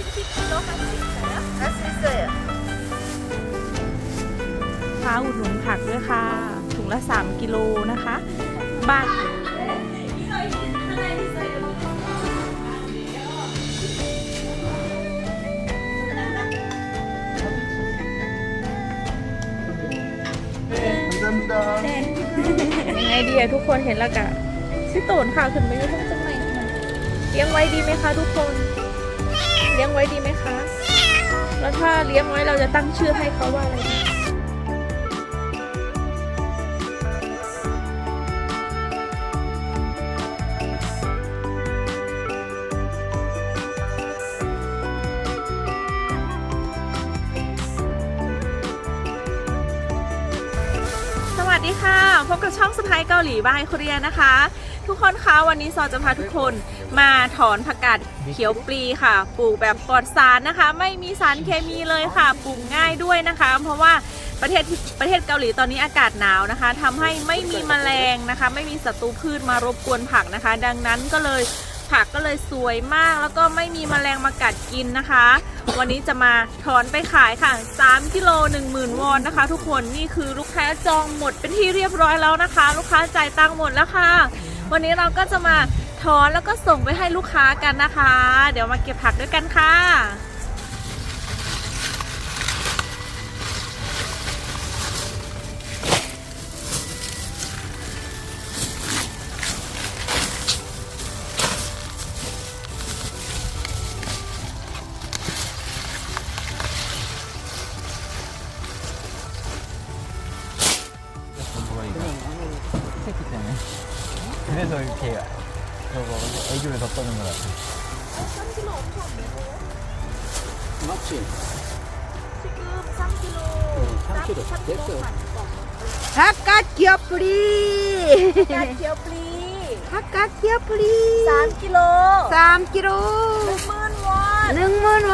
10kg 할 수 있어요? 할 수 있어요. ค้าอุดหนุนผักด้วยค่ะ ถุงละ 3 กิโลนะคะบ้าน 감사합니다. ยังไงดีอะทุกคนเห็นแล้วกะชิโตนค่ะขึ้นไปอยู่ตรงจังไหนเลี้ยงไว้ดีไหมคะทุกคน เลี้ยงไว้ดีไหมคะ แล้วถ้าเลี้ยงไว้เราจะตั้งชื่อให้เขาว่าอะไรสวัสดีค่ะ พบกับช่องสไปเกาหลีบายโคเรียนะคะ ทุกคนคะวันนี้ซอจะพาทุกคนมาถอนผักกาด เขียวปลีค่ะ ปลูกแบบปลอดสารนะคะ ไม่มีสารเคมีเลยค่ะ ปลูกง่ายด้วยนะคะ เพราะว่าประเทศประเทศเกาหลีตอนนี้อากาศหนาวนะคะทำให้ไม่มีแมลงนะคะ ไม่มีศัตรูพืชมารบกวนผักนะคะ ดังนั้นก็เลยผักก็เลยสวยมากแล้วก็ไม่มีแมลงมากัดกินนะคะ วันนี้จะมาถอนไปขายค่ะ3กิโล10,000 วอนนะคะ ทุกคนนี่คือลูกค้าจองหมดเป็นที่เรียบร้อยแล้วนะคะ ลูกค้าจ่ายตังค์หมดแล้วค่ะ วันนี้เราก็จะมา ถอนแล้วก็ส่งไปให้ลูกค้ากันนะคะ เดี๋ยวมาเก็บผักด้วยกันค่ะ 지금 맞지? 3kg. 3kg 됐어요. 바깥 기어프리. 자, 기어플리. 바깥 기어프리. 3kg. 3kg. 10,000 วอน 능문 원.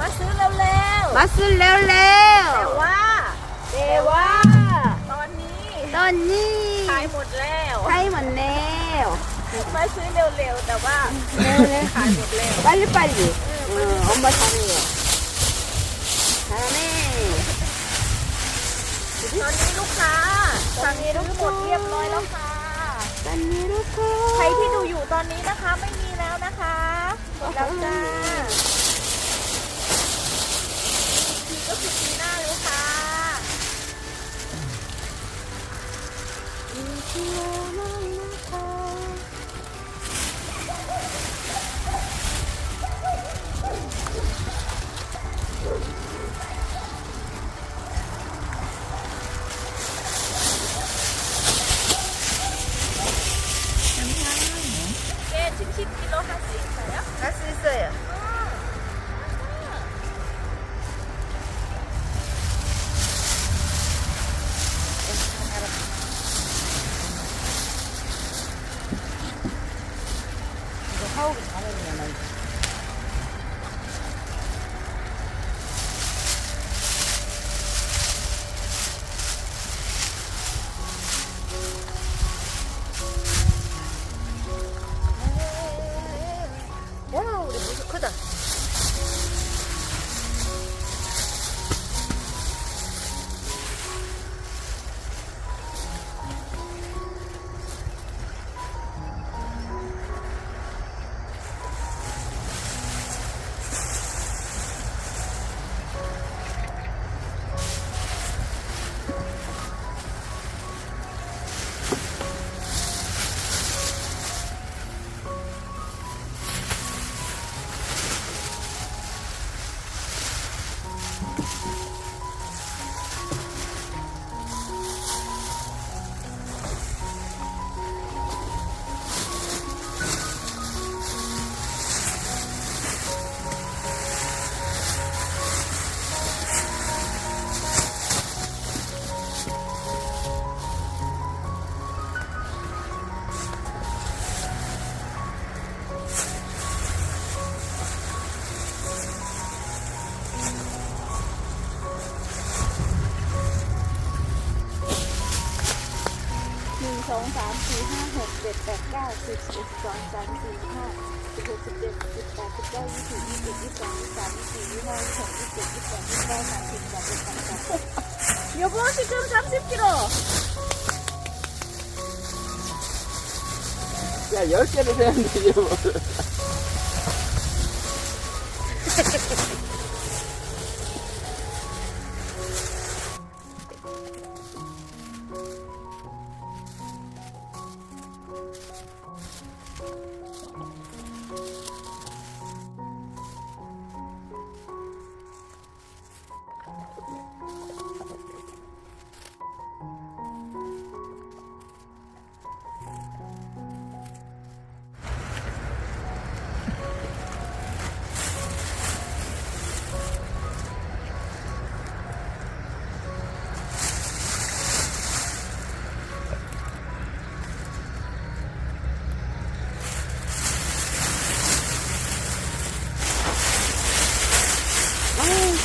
มาซื้อเร็วๆ 맛을 แต่ 레올레오. ว่าแต่ว่า ตอนนี้ 떴니. ขายหมดแล้ว 타임 왔네요. มาซื้อเร็วๆ แต่ว่า 네네. ขายหมดแล้ว 빨리빨리. 어, 엄마 잘해요. 잘하네. ตอนนี้ลูกค้าสั่งซื้อหมดเรียบร้อยแล้วค่ะ 딴니로코. ใครที่ดูอยู่ตอนนี้นะคะไม่มีแล้วนะคะหมดแล้วจ้าทีก็คือปีหน้าเลยค่ะ 예, 10kg 할 수 있어요? 할 수 있어요. 이거 사오기 잘 สองสามสี่ห้าหกเจ็ดแปดเก้าสิบสิบเอ็ดสิบสองสิบสามสิบสี่สิบห้า สิบหกสิบเจ็ดสิบแปดสิบเก้ายี่สิบยี่สิบยี่สิบสองยี่สิบสามยี่สิบสี่ยี่สิบห้ายี่สิบหกยี่สิบเจ็ดยี่สิบแปดยี่สิบเก้าสามสิบสามสิบสามสิบสาม 여보 지금 30kg. 야 10개를 세는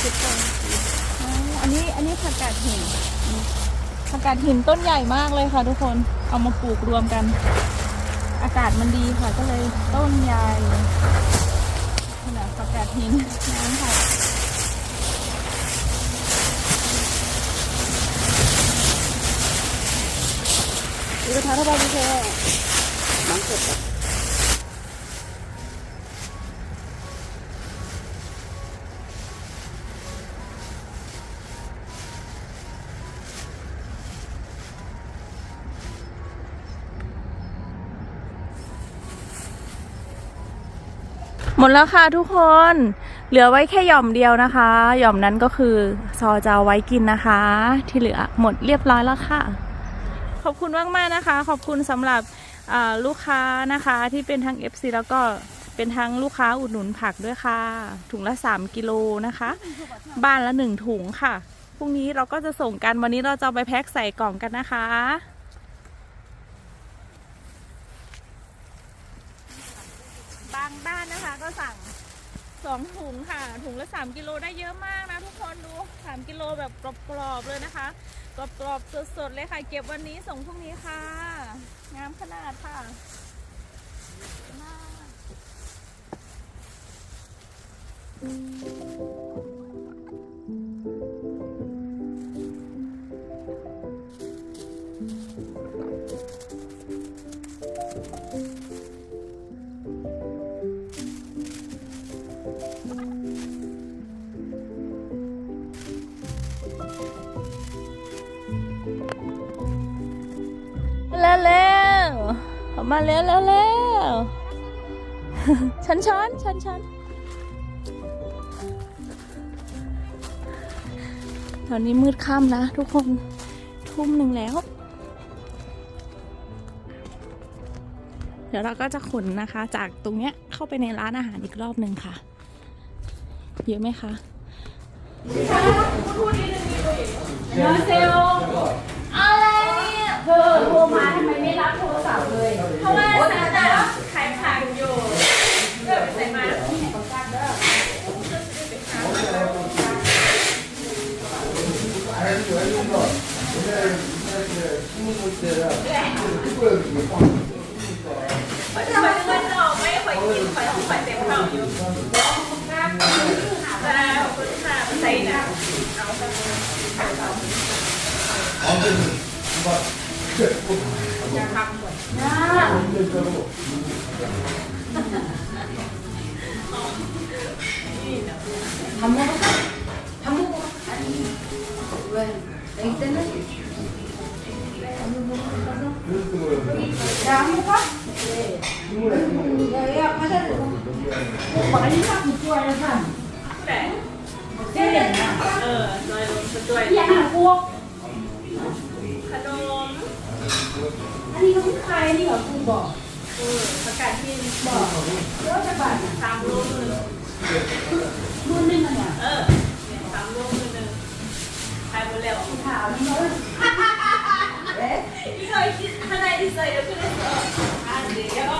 데 이거 뭐อันนี้อันนี้ผักกาดหินผักกาดหินต้นใหญ่มากเลยค่ะทุกคน เอามาปลูกรวมกัน อากาศมันดีค่ะ ก็เลยต้นใหญ่ขนาดผักกาดหินน้ำค่ะ 이거 달아봐 주세요. 망쳤다. หมดแล้วค่ะทุกคน เหลือไว้แค่หย่อมเดียวนะคะ หย่อมนั้นก็คือซอจะไว้กินนะคะ ที่เหลือหมดเรียบร้อยแล้วค่ะ ขอบคุณมากๆนะคะ ขอบคุณสำหรับลูกค้านะคะที่เป็นทั้ง FC แล้วก็เป็นทั้งลูกค้าอุดหนุนผักด้วยค่ะ ถุงละ 3 กิโลนะคะ บ้านละ 1 ถุงค่ะพรุ่งนี้เราก็จะส่งกันวันนี้เราจะไปแพ็คใส่กล่องกันนะคะ สองถุงค่ะ ถุงละ 3 กิโลได้เยอะมากนะทุกคนดู 3 กิโลแบบกรอบๆเลยนะคะ กรอบๆสดๆเลยค่ะ เก็บวันนี้ส่งพรุ่งนี้ค่ะ งามขนาดค่ะมาก มาแล้วแล้วแล้วช้อนช้อนช้อนช้อนตอนนี้มืดค่ำนะทุกคน ทุ่มหนึ่งแล้ว เดี๋ยวเราก็จะขนนะคะ จากตรงเนี้ยเข้าไปในร้านอาหารอีกรอบหนึ่งค่ะ เยอะไหมคะอะไรเนี่ยเธอโทรมาทำไมไม่รับโทรศัพท์เลยเพ ราะว่าฉันน่ะขายผักอยู่เลือกไปใส่มามันจะมันมันออกไม่ค่อยกินค่อยค่อยเต็มเข่าอยู่แล้วคุณค่ะใส่หนังเอาแต่เส้นเอ อลอยลงมาด้วยอย่างพวกขนม อันนี้เขาขายนี่เหรอคุณบอก เออประกาศที่ บอกแล้วจะบาท สามโลมือ รุ่นนึงอ่ะเนี่ย เออเนี่ยสามโลมือหนึ่งขายหมดแล้ว ขาวนี่เขาเอ๊ะ อีกหน่อยคิดข้างในดีไซน์เดี๋ยวขึ้นเลยเอออ่ะเดี๋ยว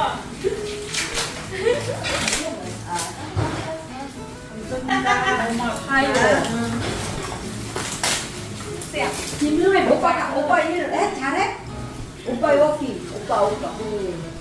ใครเลย 님들 오빠가 오빠 여기 오빠 오빠. 음.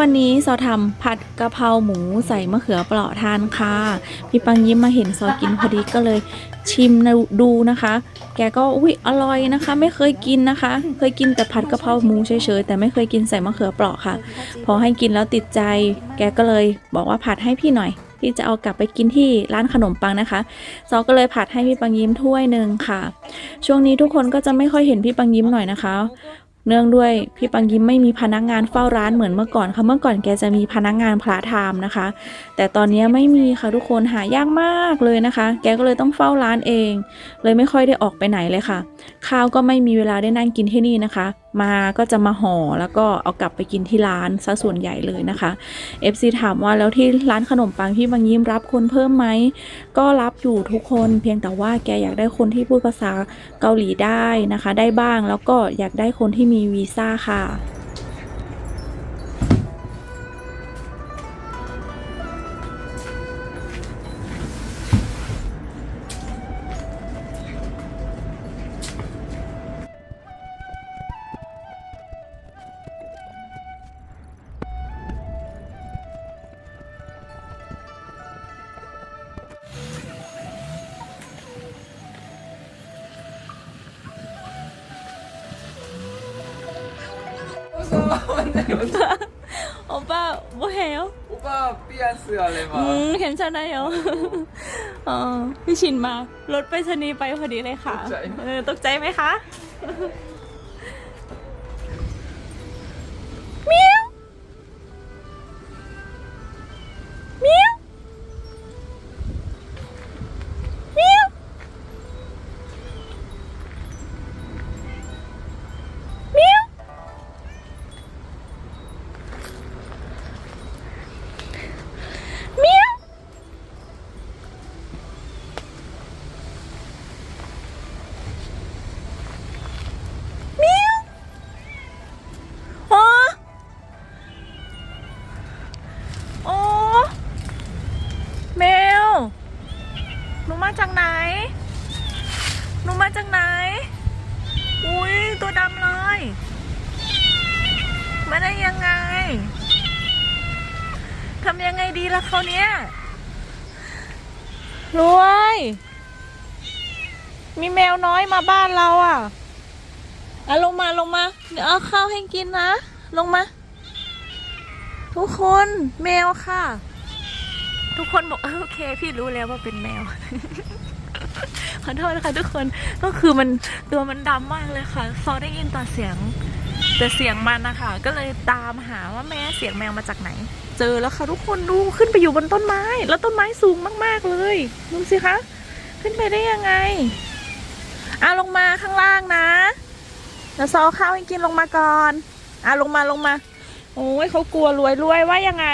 วันนี้ซอทำผัดกะเพราหมูใส่มะเขือเปราะทานค่ะ พี่ปังยิ้มมาเห็นซอกินพอดีก็เลยชิมดูนะคะ แกก็อุ้ยอร่อยนะคะ ไม่เคยกินนะคะ เคยกินแต่ผัดกะเพราหมูเฉยๆแต่ไม่เคยกินใส่มะเขือเปราะค่ะ พอให้กินแล้วติดใจ แกก็เลยบอกว่าผัดให้พี่หน่อยที่จะเอากลับไปกินที่ร้านขนมปังนะคะซอก็เลยผัดให้พี่ปังยิ้มถ้วยหนึ่งค่ะ ช่วงนี้ทุกคนก็จะไม่ค่อยเห็นพี่ปังยิ้มหน่อยนะคะ เนื่องด้วยพี่ปังยิ้มไม่มีพนักงานเฝ้าร้านเหมือนเมื่อก่อนค่ะเมื่อก่อนแกจะมีพนักงานพระไทม์นะคะ แต่ตอนนี้ไม่มีค่ะทุกคนหายากมากเลยนะคะ แกก็เลยต้องเฝ้าร้านเอง เลยไม่ค่อยได้ออกไปไหนเลยค่ะ ข้าวก็ไม่มีเวลาได้นั่งกินที่นี่นะคะมาก็จะมาห่อแล้วก็เอากลับไปกินที่ร้านซะส่วนใหญ่เลยนะคะ FC ถามว่าแล้วที่ร้านขนมปังพี่บางยิ้มรับคนเพิ่มไหม ก็รับอยู่ทุกคนเพียงแต่ว่าแกอยากได้คนที่พูดภาษาเกาหลีได้นะคะ ได้บ้างแล้วก็อยากได้คนที่มีวีซ่าค่ะ 오빠 뭐해요? 오빠 삐안스 할래마. 음 괜찮아요. 어พี่ชินมารถไปรษณีย์ไปพอดีเลยค่ะ ตกใจ เออตกใจไหมคะ บ้านเราอะอะลงมาลงมา เดี๋ยวเอาข้าวให้กินนะ ลงมา ทุกคนแมวค่ะ ทุกคนบอกโอเค พี่รู้แล้วว่าเป็นแมวขอโทษนะคะทุกคนก็คือมันตัวมันดำมากเลยค่ะ ซอได้ยินแต่เสียงแต่เสียงมันนะคะก็เลยตามหาว่าแม่เสียงแมวมาจากไหน เจอแล้วค่ะทุกคนดูขึ้นไปอยู่บนต้นไม้ แล้วต้นไม้สูงมาก ๆเลยดูสิคะขึ้นไปได้ยังไง อะลงมาข้างล่างนะเดี๋ยวซอข้าวให้กินลงมาก่อนอะลงมาลงมา โอ้ยเขากลัวรวยรวยว่ายังไง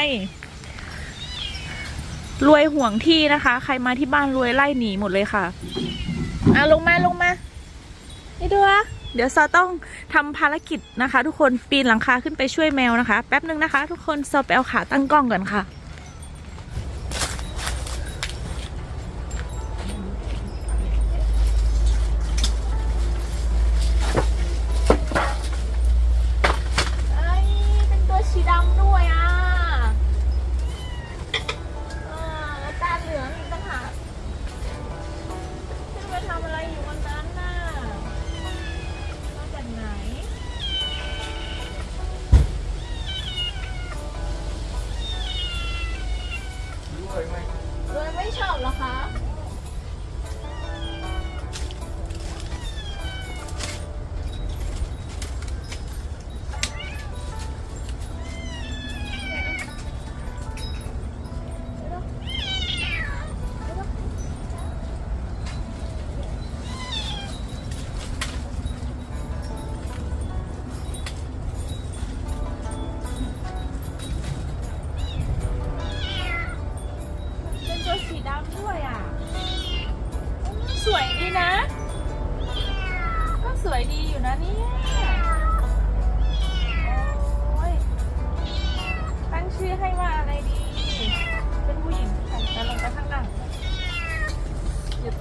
รวยห่วงที่นะคะ ใครมาที่บ้านรวยไล่หนีหมดเลยค่ะอะลงมาลงมานี่ดูนะเดี๋ยวซอต้องทำภารกิจนะคะ ทุกคนปีนหลังคาขึ้นไปช่วยแมวนะคะ แป๊บนึงนะคะ ทุกคนซอไปเอาขาตั้งกล้องก่อนค่ะ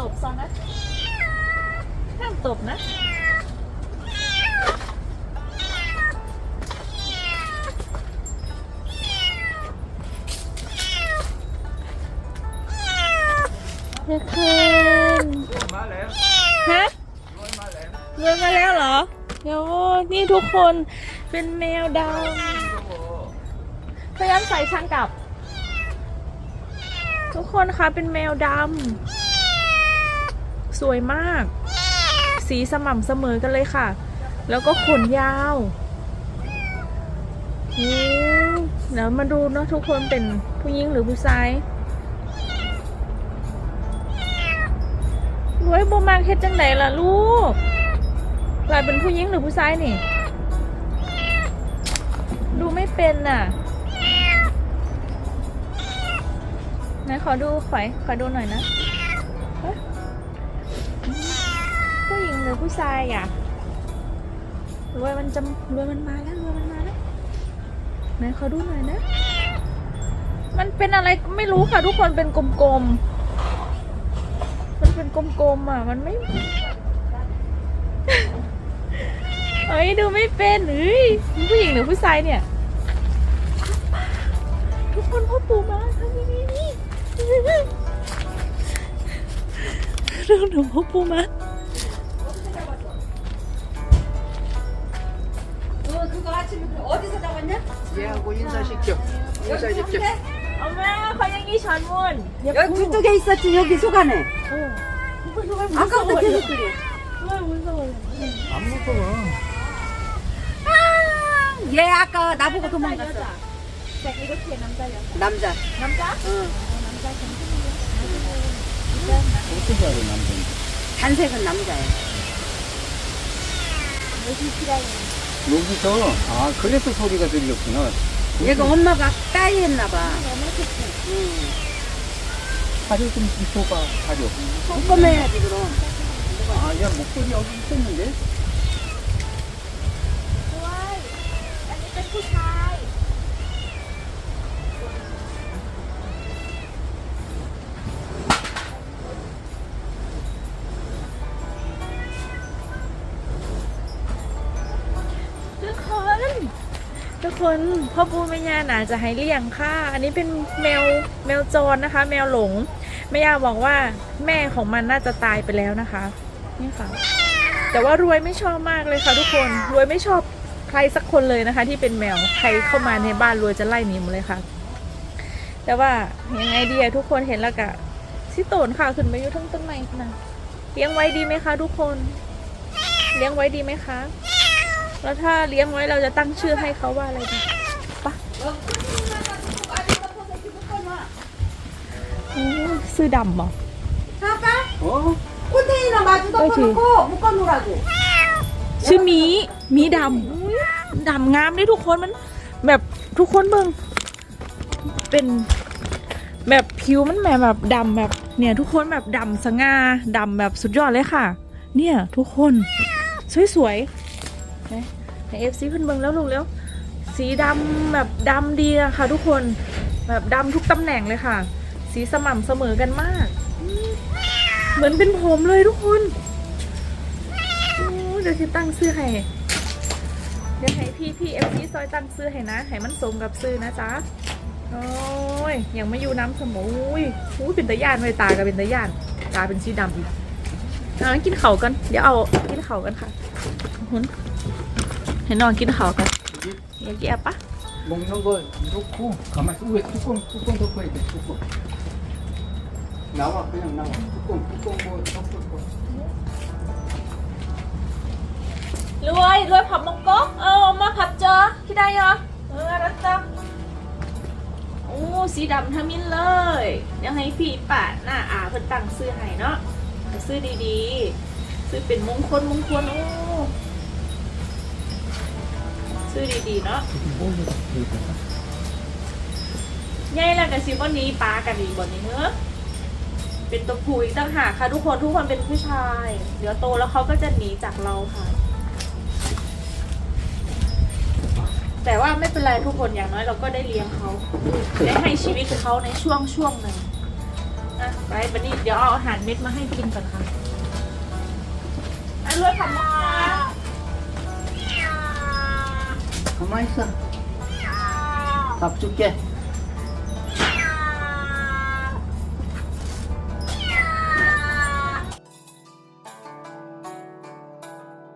ตบซะนะห้ามตบนะเด็กคืนฮะรวยมาแล้วเหรอเดี๋ยวนี่ทุกคนเป็นแมวดำพยายามใส่ช่างกลับ ทุกคนคะเป็นแมวดำ สวยมาก สีสม่ำเสมอกันเลยค่ะ แล้วก็ขนยาวโอ้เดี๋ยวมาดูเนาะทุกคนเป็นผู้หญิงหรือผู้ชายรวยบ่มากเฮ็ดจังไดล่ะลูกหลายเป็นผู้หญิงหรือผู้ชายนี่ ดูไม่เป็นน่ะไหนขอดูขอยขอดูหน่อยนะ ผู้ชายอะรวยมันจะรวยมันมาแล้วรวยมันมาแล้วไหนขอดูหน่อยนะ มันเป็นอะไรไม่รู้ค่ะทุกคนเป็นกลมๆ มันเป็นกลมๆอะ มันไม่เฮ้ยดูไม่เป็นเฮ้ยผู้หญิงหรือผู้ชายเนี่ย ทุกคนพ่อปู่มาทำยังไงนี่ ดูหนูพ่อปู่มา 그거 아침에 어디서 잡았냐? 얘하고 인사시켜. 인사시켜. 엄마 고양이 전문 여기 굴뚝에 있었지 여기 속 안에. 어. 아까부터 계속 그래. 안 무서워. 얘 아까 나보고 도망갔어. 자, 이렇게 남자 여자 남자. 남자? 어, 남자 어떻게 하 남자. 단색은 남자야. 여기 필요해 서, 아, 그래서 소리가 들렸구나. 얘가 엄마가 따이 했나봐. 응. 사료 좀 줘봐, 사료. 묶어매야지, 그럼. 아, 야, 목소리 여기 있었는데? ด้วยอันนี้เป็นผู้ชาย คนพ่อปูแม่ย่าน่าจะให้เลี้ยงค่ะ อันนี้เป็นแมวแมวจรนะคะ แมวหลงแม่ย่าบอกว่าแม่ของมันน่าจะตายไปแล้วนะคะนี่ค่ะ แต่ว่ารวยไม่ชอบมากเลยค่ะทุกคนรวยไม่ชอบใครสักคนเลยนะคะ ที่เป็นแมวใครเข้ามาในบ้านรวยจะไล่หนีหมดเลยค่ะ แต่ว่ายังไงดีทุกคนเห็นแล้วกะสิโตนค่ะขึ้นมาอยู่ทั้งต้นไม้นะเลี้ยงไว้ดีไหมคะ ทุกคน เลี้ยงไว้ดีไหมคะ แล้วถ้าเลี้ยงไว้เราจะตั้งชื่อให้เขาว่าอะไรดีปะโอ้ซื้อดำเหรอ 아빠? 어? 컨테이너 마주 그렇지. 덮어놓고 묶어놓으라고. ชื่อหมีหมีดำอุ๊ยดำงามเลยทุกคนมัน แบบทุกคนเบิ่งเป็น แบบผิวมันแบบแบบดำแบบ เนี่ย ทุกคนแบบดำสง่าดำแบบสุดยอดเลยค่ะ เนี่ย ทุกคน สวยๆนะ ในเอฟซีเพิ่นเบิ่งแล้วลูกแล้ว สีดำแบบดำดีอะค่ะทุกคนแบบดำทุกตำแหน่งเลยค่ะ สีสม่ำเสมอกันมาก เหมือนเป็นผมเลยทุกคนเดี๋ยวสิตั้งซื้อให้เดี๋ยวให้พี่พี่เอฟซีซอยตั้งซื้อให้นะให้มันสมกับซื้อนะจ๊ะโอ้ยยังไม่อยู่น้ำสมอุ้ยอุ้ยเป็นตะยานไว้ตากับเป็นตะยาน ตาเป็นสีดำอีกอะกินเข่ากัน เดี๋ยวเอากินเข่ากันค่ะ หุน ให้น้อนกินข้าวกันอยากแย่ปะลงน้องเบิร์ดทุกคู่ขามาทุกเวทุกคนทุกคนทุกเวททุกคนหนาวอะเป็นหนาวทุกคนทุกคนทุกคนรวยรวยผับมังกกเออมาผับเจอที่ได้เหรอเออรักจังโอ้สีดำทามินเลย ยังให้พี่ปะหน้าอาเพิ่นตั้งซื้อให้เนาะซื้อดีๆ ซื้อเป็นมงคลมงคลโอ้ ซื้อดีๆเนาะใหญ่แล้กับซิวันนี้ป้ากันอีกบนนี้เนอะเป็นตัวผู้อีกต่างหากค่ะทุกคนทุกคนเป็นผู้ชาย เดี๋ยวโตแล้วเขาก็จะหนีจากเราค่ะ แต่ว่าไม่เป็นไรทุกคนอย่างน้อยเราก็ได้เลี้ยงเขาได้ให้ชีวิตเขาในช่วงช่วงหนึ่งอะไปบันนี้เดี๋ยวเอาอาหารเม็ดมาให้กินก่อนค่ะอันรวยขอบคุณค่ 가만히 있어. 밥 줄게.